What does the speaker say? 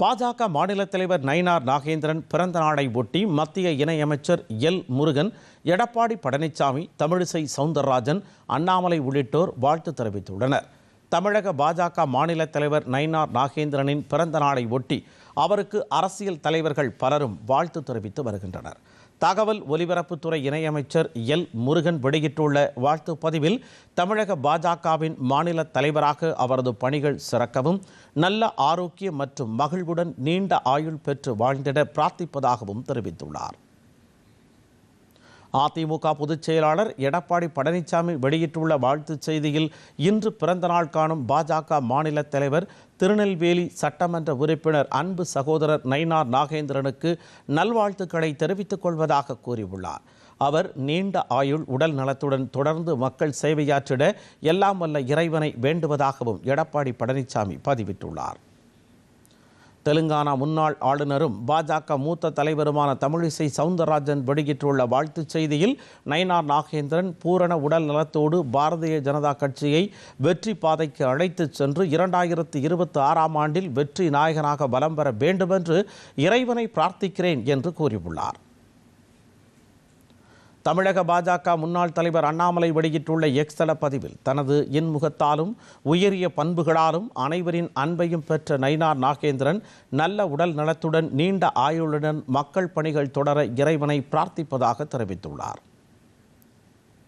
பாஜக மாநில தலைவர் நயினார் நாகேந்திரன் பிறந்த நாளை ஒட்டி மத்திய இணையமைச்சர் எல் முருகன் எடப்பாடி பழனிசாமி தமிழிசை சவுந்தரராஜன் அண்ணாமலை உள்ளிட்டோர் வாழ்த்து தெரிவித்துள்ளனர். தமிழக பாஜக மாநில தலைவர் நயினார் நாகேந்திரனின் பிறந்த நாளை ஒட்டி அவருக்கு அரசியல் தலைவர்கள் பலரும் வாழ்த்து தெரிவித்து வருகின்றனர். தகவல் ஒலிபரப்புத்துறை இணையமைச்சர் எல். முருகன் வெளியிட்டுள்ள வாழ்த்து பதிவில் தமிழக பாஜகவின் மாநில தலைவராக அவரது பணிகள் சிறக்கவும் நல்ல ஆரோக்கியம் மற்றும் மகிழ்வுடன் நீண்ட ஆயுள் பெற்று வாழ்ந்திட பிரார்த்திப்பதாகவும் தெரிவித்துள்ளார். அதிமுக பொதுச் செயலாளர் எடப்பாடி பழனிசாமி வெளியிட்டுள்ள வாழ்த்துச் செய்தியில் இன்று பிறந்த நாள் காணும் பாஜக மாநில தலைவர் திருநெல்வேலி சட்டமன்ற உறுப்பினர் அன்பு சகோதரர் நயினார் நாகேந்திரனுக்கு நல்வாழ்த்துக்களை தெரிவித்துக் கொள்வதாக கூறியுள்ளார். அவர் நீண்ட ஆயுள் உடல் நலத்துடன் தொடர்ந்து மக்கள் சேவையாற்றிட எல்லாம் வல்ல இறைவனை வேண்டுவதாகவும் எடப்பாடி பழனிசாமி பதிவிட்டுள்ளார். தெலுங்கானா முன்னாள் ஆளுநரும் பாஜக மூத்த தலைவருமான தமிழிசை சவுந்தரராஜன் வெளியிட்டுள்ள வாழ்த்துச் செய்தியில் நயினார் நாகேந்திரன் பூரண உடல் நலத்தோடு பாரதிய ஜனதா கட்சியை வெற்றி பாதைக்கு அழைத்துச் சென்று இரண்டாயிரத்து இருபத்தி ஆறாம் ஆண்டில் வெற்றி நாயகனாக வலம் பெற வேண்டுமென்று இறைவனை பிரார்த்திக்கிறேன் என்று கூறியுள்ளார். தமிழக பாஜக முன்னாள் தலைவர் அண்ணாமலை வெளியிட்டுள்ள எக்ஸ்தல பதிவில் தனது இன்முகத்தாலும் உயரிய பண்புகளாலும் அனைவரின் அன்பையும் பெற்ற நயினார் நாகேந்திரன் நல்ல உடல் நலத்துடன் நீண்ட ஆயுளுடன் மக்கள் பணிகள் தொடர இறைவனை பிரார்த்திப்பதாக தெரிவித்துள்ளார்.